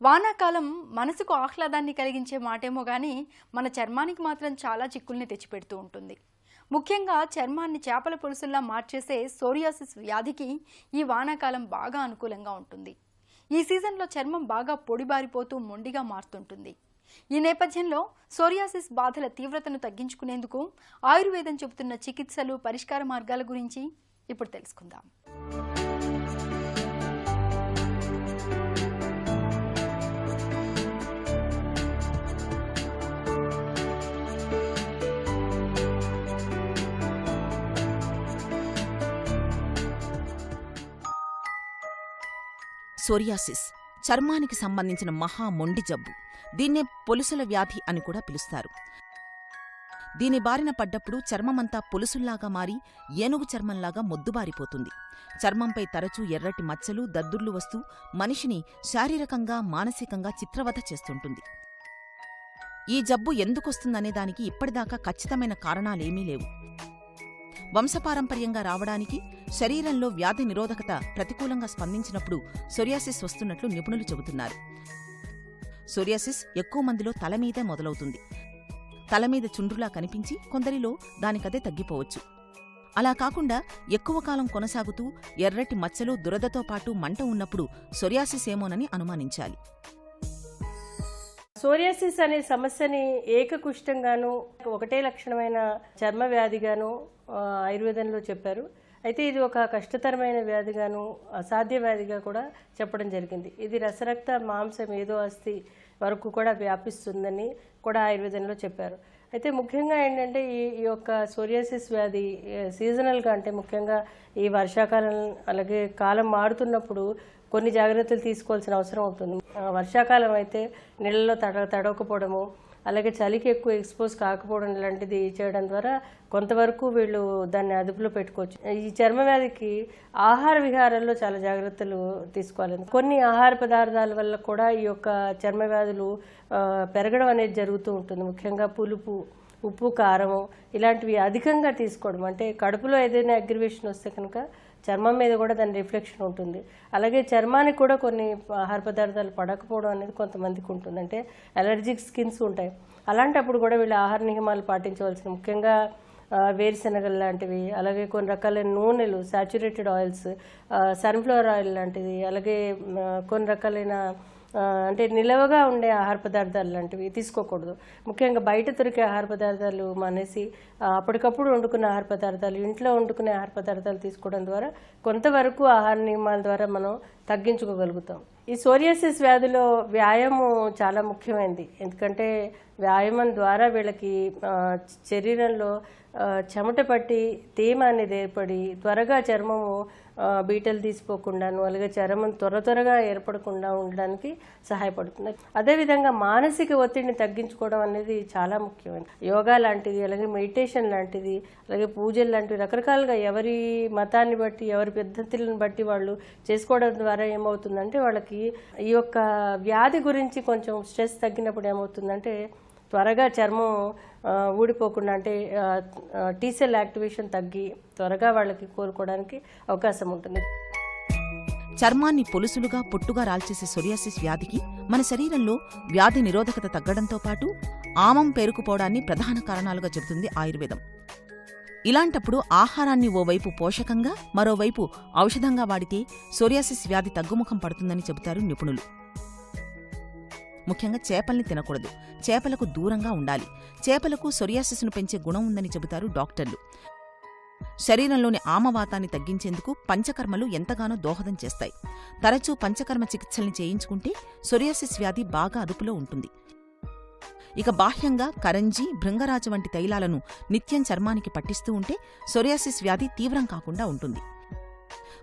వానాకాలం మనసుకు ఆహ్లాదాన్ని కలిగించే మాటేమో కానీ మన చర్మానికి మాత్రం చాలా చిక్కుల్ని తెచ్చిపెడుతూ ఉంటుంది. ముఖ్యంగా చర్మాన్ని చేపల పులుసుల్లా మార్చేసే సోరియాసిస్ వ్యాధికి ఈ వానాకాలం బాగా అనుకూలంగా ఉంటుంది. ఈ సీజన్లో చర్మం బాగా పొడిబారిపోతూ మొండిగా మారుతుంటుంది. ఈ నేపథ్యంలో సోరియాసిస్ బాధల తీవ్రతను తగ్గించుకునేందుకు ఆయుర్వేదం చెబుతున్న చికిత్సలు పరిష్కార మార్గాల గురించి ఇప్పుడు తెలుసుకుందాం. సోరియాసిస్ చర్మానికి సంబంధించిన మహా మొండి జబ్బు. దీన్నే పొలుసుల వ్యాధి అని కూడా పిలుస్తారు. దీని బారిన పడ్డప్పుడు చర్మమంతా పొలుసుల్లాగా మారి ఏనుగు చర్మంలాగా మొద్దుబారిపోతుంది. చర్మంపై తరచూ ఎర్రటి మచ్చలు దద్దుర్లు వస్తూ మనిషిని శారీరకంగా మానసికంగా చిత్రవధ చేస్తుంటుంది. ఈ జబ్బు ఎందుకొస్తుందనే దానికి ఇప్పటిదాకా ఖచ్చితమైన కారణాలేమీ లేవు. వంశపారంపర్యంగా రావడానికి శరీరంలో వ్యాధి నిరోధకత ప్రతికూలంగా స్పందించినప్పుడు సొరియాసిస్ వస్తున్నట్లు నిపుణులు చెబుతున్నారు. సొరియాసిస్ ఎక్కువ మందిలో తలమీదే మొదలవుతుంది. తలమీద చుండ్రులా కనిపించి కొందరిలో దానికదే తగ్గిపోవచ్చు. అలా కాకుండా ఎక్కువ కాలం కొనసాగుతూ ఎర్రటి మచ్చలు దురదతో పాటు మంట ఉన్నప్పుడు సొరియాసిస్ ఏమోనని అనుమానించాలి. సోరియాసిస్ అనే సమస్యని ఏకకుష్టంగాను ఒకటే లక్షణమైన చర్మ వ్యాధిగాను ఆయుర్వేదంలో చెప్పారు. అయితే ఇది ఒక కష్టతరమైన వ్యాధిగాను అసాధ్య వ్యాధిగా కూడా చెప్పడం జరిగింది. ఇది రసరక్త మాంసం ఏదో అస్థి వరకు కూడా వ్యాపిస్తుందని కూడా ఆయుర్వేదంలో చెప్పారు. అయితే ముఖ్యంగా ఏంటంటే ఈ ఈ యొక్క సోరియాసిస్ వ్యాధి సీజనల్గా అంటే ముఖ్యంగా ఈ వర్షాకాలం అలాగే కాలం మారుతున్నప్పుడు కొన్ని జాగ్రత్తలు తీసుకోవాల్సిన అవసరం ఉంటుంది వర్షాకాలం అయితే నీళ్ళలో తడ తడవకపోవడము అలాగే చలికి ఎక్కువ ఎక్స్పోజ్ కాకపోవడం లాంటిది చేయడం ద్వారా కొంతవరకు వీళ్ళు దాన్ని అదుపులో పెట్టుకోవచ్చు. ఈ చర్మ వ్యాధికి ఆహార విహారాల్లో చాలా జాగ్రత్తలు తీసుకోవాలి. కొన్ని ఆహార పదార్థాల వల్ల కూడా ఈ యొక్క చర్మ వ్యాధులు పెరగడం అనేది జరుగుతూ ఉంటుంది. ముఖ్యంగా పులుపు ఉప్పు కారము ఇలాంటివి అధికంగా తీసుకోవడం. అంటే కడుపులో ఏదైనా అగ్రివేషన్ వస్తే కనుక చర్మం మీద కూడా దాని రిఫ్లెక్షన్ ఉంటుంది. అలాగే చర్మానికి కూడా కొన్ని ఆహార పదార్థాలు పడకపోవడం అనేది కొంతమందికి ఉంటుంది. అంటే అలర్జిక్ స్కిన్స్ ఉంటాయి. అలాంటప్పుడు కూడా వీళ్ళు ఆహార నియమాలు పాటించవలసిన ముఖ్యంగా వేరుశనగలు లాంటివి అలాగే కొన్ని రకాలైన నూనెలు సాచురేటెడ్ ఆయిల్స్ సన్ఫ్లవర్ ఆయిల్ లాంటిది అలాగే కొన్ని రకాలైన అంటే నిలవగా ఉండే ఆహార పదార్థాలు లాంటివి తీసుకోకూడదు. ముఖ్యంగా బయట దొరికే ఆహార పదార్థాలు మానేసి అప్పటికప్పుడు వండుకునే ఆహార పదార్థాలు ఇంట్లో వండుకునే ఆహార పదార్థాలు తీసుకోవడం ద్వారా కొంతవరకు ఆహార నియమాల ద్వారా మనం తగ్గించుకోగలుగుతాం. ఈ సోరియాసిస్ వ్యాధిలో వ్యాయామం చాలా ముఖ్యమైనది. ఎందుకంటే వ్యాయామం ద్వారా వీళ్ళకి శరీరంలో చెమట పట్టి తేమ అనేది ఏర్పడి త్వరగా చర్మము బీటలు తీసిపోకుండాను అలాగే చర్మం త్వర త్వరగా ఏర్పడకుండా ఉండడానికి సహాయపడుతుంది. అదేవిధంగా మానసిక ఒత్తిడిని తగ్గించుకోవడం అనేది చాలా ముఖ్యమైనది. యోగా లాంటిది అలాగే మెడిటేషన్ లాంటిది అలాగే పూజలు లాంటివి రకరకాలుగా ఎవరి మతాన్ని బట్టి ఎవరి పద్ధతులను బట్టి వాళ్ళు చేసుకోవడం ద్వారా ఏమవుతుందంటే వాళ్ళకి ఈ యొక్క వ్యాధి గురించి కొంచెం స్ట్రెస్ తగ్గినప్పుడు ఏమవుతుందంటే త్వరగా చర్మం ఊడిపోకుండా అంటే టీసెల్ యాక్టివేషన్ తగ్గి త్వరగా వాళ్ళకి కోలుకోవడానికి అవకాశం ఉంటుంది. చర్మాన్ని పొలుసులుగా పొట్టుగా రాల్చేసే సొరియాసిస్ వ్యాధికి మన శరీరంలో వ్యాధి నిరోధకత తగ్గడంతో పాటు ఆమం పేరుకుపోవడాన్ని ప్రధాన కారణాలుగా చెబుతుంది ఆయుర్వేదం. ఇలాంటప్పుడు ఆహారాన్ని ఓవైపు పోషకంగా మరోవైపు ఔషధంగా వాడితే సోరియాసిస్ వ్యాధి తగ్గుముఖం పడుతుందని చెబుతారు నిపుణులు. ముఖ్యంగా చేపల్ని తినకూడదు. చేపలకు దూరంగా ఉండాలి. చేపలకు సొరియాసిస్ను పెంచే గుణం ఉందని చెబుతారు డాక్టర్లు. శరీరంలోని ఆమవాతాన్ని తగ్గించేందుకు పంచకర్మలు ఎంతగానో దోహదం చేస్తాయి. తరచూ పంచకర్మ చికిత్సల్ని చేయించుకుంటే సొరియాసిస్ వ్యాధి బాగా అదుపులో ఉంటుంది. ఇక బాహ్యంగా కరంజి భృంగరాజు వంటి తైలాలను నిత్యం చర్మానికి పట్టిస్తూ ఉంటే సొరియాసిస్ వ్యాధి తీవ్రం కాకుండా ఉంటుంది.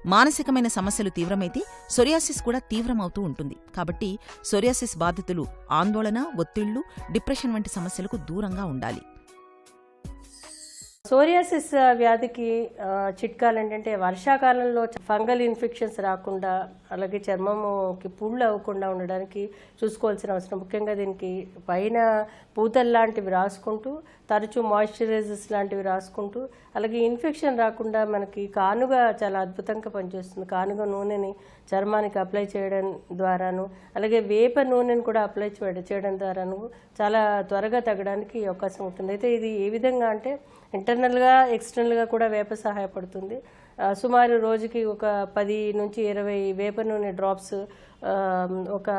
మానసికమైన సమస్యలు తీవ్రమైతే సొరియాసిస్ కూడా తీవ్రమవుతూ ఉంటుంది. కాబట్టి సొరియాసిస్ బాధితులు ఆందోళన ఒత్తిళ్ళు డిప్రెషన్ వంటి సమస్యలకు దూరంగా ఉండాలి. సోరియాసిస్ వ్యాధికి చిట్కాలు ఏంటంటే వర్షాకాలంలో ఫంగల్ ఇన్ఫెక్షన్స్ రాకుండా అలాగే చర్మముకి పుళ్ళు అవ్వకుండా ఉండడానికి చూసుకోవాల్సిన అవసరం. ముఖ్యంగా దీనికి పైన పూతలు లాంటివి రాసుకుంటూ తరచూ మాయిశ్చరైజర్స్ లాంటివి రాసుకుంటూ అలాగే ఇన్ఫెక్షన్ రాకుండా మనకి కానుగ చాలా అద్భుతంగా పనిచేస్తుంది. కానుగ నూనెని చర్మానికి అప్లై చేయడం ద్వారాను అలాగే వేప నూనెని కూడా అప్లై చేయడం ద్వారాను చాలా త్వరగా తగ్గడానికి అవకాశం ఉంటుంది. అయితే ఇది ఏ విధంగా అంటే ఇంటర్నల్గా ఎక్స్టర్నల్గా కూడా వేప సహాయపడుతుంది. సుమారు రోజుకి ఒక పది నుంచి ఇరవై వేప నూనె డ్రాప్స్ ఒక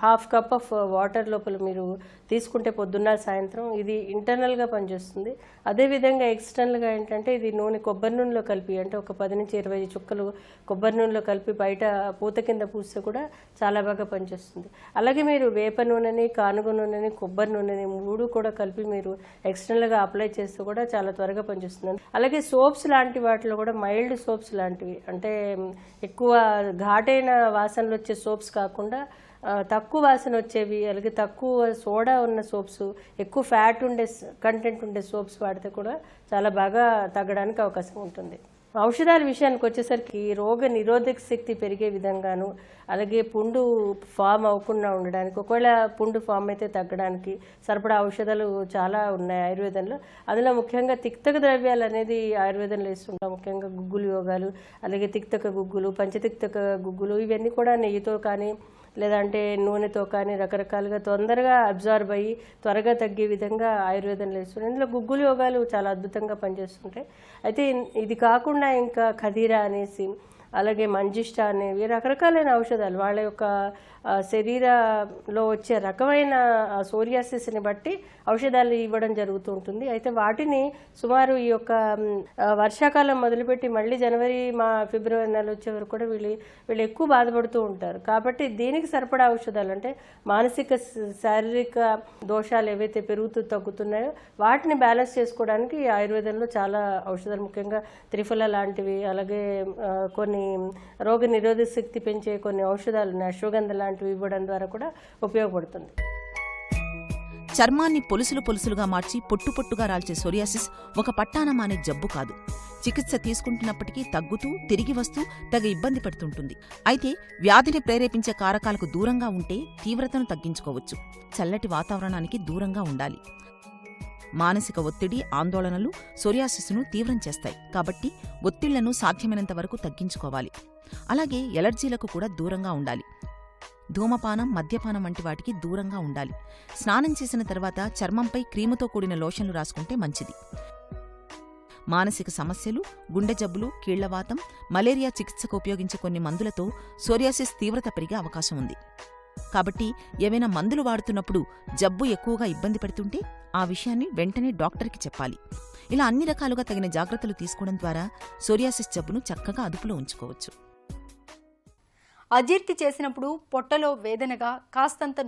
హాఫ్ కప్ ఆఫ్ వాటర్ లోపల మీరు తీసుకుంటే పొద్దున్న సాయంత్రం ఇది ఇంటర్నల్గా పనిచేస్తుంది. అదేవిధంగా ఎక్స్టర్నల్గా ఏంటంటే ఇది నూనె కొబ్బరి నూనెలో కలిపి అంటే ఒక పది నుంచి ఇరవై చుక్కలు కొబ్బరి నూనెలో కలిపి బయట పూత కింద పూస్తే కూడా చాలా బాగా పనిచేస్తుంది. అలాగే మీరు వేప నూనెని కానుగ నూనెని కొబ్బరి నూనెని మూడు కూడా కలిపి మీరు ఎక్స్టర్నల్గా అప్లై చేస్తే కూడా చాలా త్వరగా పనిచేస్తుంది. అలాగే సోప్స్ లాంటి వాటిలో కూడా మైల్డ్ సోప్స్ లాంటివి అంటే ఎక్కువ ఘాటైన వాసనలు వచ్చే సోప్స్ సోప్స్ కాకుండా తక్కువ వాసన వచ్చేవి అలాగే తక్కువ సోడా ఉన్న సోప్స్ ఎక్కువ ఫ్యాట్ ఉండే కంటెంట్ ఉండే సోప్స్ వాడితే కూడా చాలా బాగా తగ్గడానికి అవకాశం ఉంటుంది. ఔషధాల విషయానికి వచ్చేసరికి రోగ నిరోధక శక్తి పెరిగే విధంగాను అలాగే పుండు ఫామ్ అవ్వకుండా ఉండడానికి ఒకవేళ పుండు ఫామ్ అయితే తగ్గడానికి సరిపడా ఔషధాలు చాలా ఉన్నాయి ఆయుర్వేదంలో. అందులో ముఖ్యంగా తిక్తక ద్రవ్యాలు అనేది ఆయుర్వేదంలో ఇస్తుంటాం ముఖ్యంగా గుగ్గులు యోగాలు అలాగే తిక్తక గుగ్గులు పంచతిక్తక గుగ్గులు ఇవన్నీ కూడా నెయ్యితో కానీ లేదంటే నూనెతో కానీ రకరకాలుగా తొందరగా అబ్జార్బ్ అయ్యి త్వరగా తగ్గే విధంగా ఆయుర్వేదంలో ఇస్తుంది ఇందులో గుగ్గులు యోగాలు చాలా అద్భుతంగా పనిచేస్తుంటాయి. అయితే ఇది కాకుండా ఇంకా ఖదీరా అనేసి అలాగే మంజిష్ట అనేవి రకరకాలైన ఔషధాలు. వాళ్ళ యొక్క శరీరంలో వచ్చే రకమైన సోరియాసిస్ని బట్టి ఔషధాలు ఇవ్వడం జరుగుతూ ఉంటుంది. అయితే వాటిని సుమారు ఈ యొక్క వర్షాకాలం మొదలుపెట్టి మళ్ళీ జనవరి మా ఫిబ్రవరి నెల వచ్చే వరకు కూడా వీళ్ళు వీళ్ళు ఎక్కువ బాధపడుతూ ఉంటారు. కాబట్టి దీనికి సరిపడా ఔషధాలు అంటే మానసిక శారీరక దోషాలు ఏవైతే పెరుగుతూ తగ్గుతున్నాయో వాటిని బ్యాలెన్స్ చేసుకోవడానికి ఆయుర్వేదంలో చాలా ఔషధాలు ముఖ్యంగా త్రిఫల లాంటివి అలాగే కొన్ని రోగ నిరోధక శక్తి పెంచే కొన్ని ఔషధాలు ఉన్నాయి అశ్వగంధ లాంటివి ఇవ్వడం ద్వారా కూడా ఉపయోగపడుతుంది. చర్మాన్ని పొలుసులు పొలుసులుగా మార్చి పొట్టు పొట్టుగా రాల్చే సోరియాసిస్ ఒక పట్టాన అనే జబ్బు కాదు. చికిత్స తీసుకుంటున్నప్పటికీ తగ్గుతూ తిరిగి వస్తూ తగ ఇబ్బంది పెడుతుంటుంది. అయితే వ్యాధిని ప్రేరేపించే కారకాలకు దూరంగా ఉంటే తీవ్రతను తగ్గించుకోవచ్చు. చల్లటి వాతావరణానికి దూరంగా ఉండాలి. మానసిక ఒత్తిడి ఆందోళనలు సోరియాసిస్ను తీవ్రం చేస్తాయి. కాబట్టి ఒత్తిళ్ళను సాధ్యమైనంత వరకు తగ్గించుకోవాలి. అలాగే ఎలర్జీలకు కూడా దూరంగా ఉండాలి. ధూమపానం మద్యపానం వంటి వాటికి దూరంగా ఉండాలి. స్నానం చేసిన తర్వాత చర్మంపై క్రీముతో కూడిన లోషన్లు రాసుకుంటే మంచిది. మానసిక సమస్యలు గుండె జబ్బులు కీళ్ళవాతం మలేరియా చికిత్సకు ఉపయోగించే కొన్ని మందులతో సోరియాసిస్ తీవ్రత పెరిగే అవకాశం ఉంది. కాబట్టి ఏవైనా మందులు వాడుతున్నప్పుడు జబ్బు ఎక్కువగా ఇబ్బంది పెడుతుంటే ఆ విషయాన్ని వెంటనే డాక్టర్కి చెప్పాలి. ఇలా అన్ని రకాలుగా తగిన జాగ్రత్తలు తీసుకోవడం ద్వారా సోరియాసిస్ జబ్బును చక్కగా అదుపులో ఉంచుకోవచ్చు. అజీర్తి చేసినప్పుడు పొట్టలో వేదనగా కాస్తంత